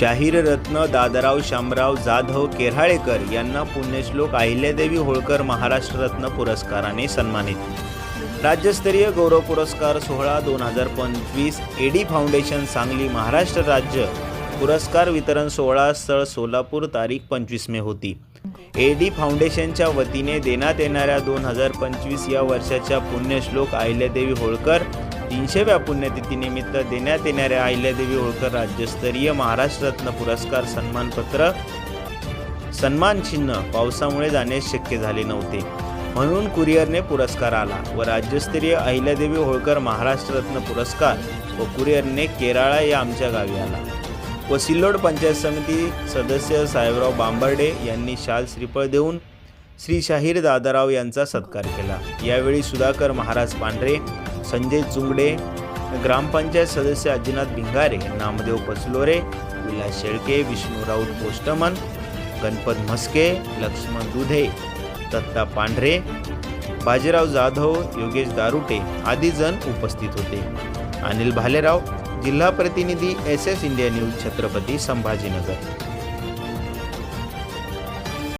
शाहीररत्न दादराव शामराव जाधव केराळेकर यांना पुण्यश्लोक अहिल्यादेवी होळकर महाराष्ट्र रत्न पुरस्काराने सन्मानित. राज्यस्तरीय गौरव पुरस्कार सोहळा दोन हजार पंचवीस एडी फाउंडेशन सांगली महाराष्ट्र राज्य. पुरस्कार वितरण सोहळा स्थळ सोलापूर तारीख पंचवीस मे होती. एडी फाउंडेशनच्या वतीने देण्यात येणाऱ्या दोन हजार पंचवीस या वर्षाच्या पुण्यश्लोक अहिल्यादेवी होळकर तीनशेव्या पुण्यतिथीनिमित्त देण्यात येणाऱ्या अहिल्यादेवी होळकर राज्यस्तरीय महाराष्ट्र रत्न पुरस्कार सन्मानपत्र. सन्मान चिन्ह पावसामुळे जाणे शक्य झाले नव्हते. म्हणून कुरिअरने पुरस्कार आला व राज्यस्तरीय अहिल्यादेवी होळकर महाराष्ट्र रत्न पुरस्कार व कुरिअरने केराळा या आमच्या गावी आला. व सिल्लोड पंचायत समिती सदस्य साहेबराव बांबर्डे यांनी शाल श्रीफळ देऊन श्री शाहीर दादाराव यांचा सत्कार केला. यावेळी सुधाकर महाराज पांढरे संजय चुंगडे ग्रामपंचायत सदस्य अजिनाथ भिंगारे नामदेव पसलोरे विलास शेळके विष्णू राऊत पोस्टमन गणपत म्हस्के लक्ष्मण दुधे दत्ता पांढरे बाजीराव जाधव योगेश दारुटे आदी जण उपस्थित होते. अनिल भालेराव जिल्हा प्रतिनिधी S S India news Chhatrapati Sambhajinagar.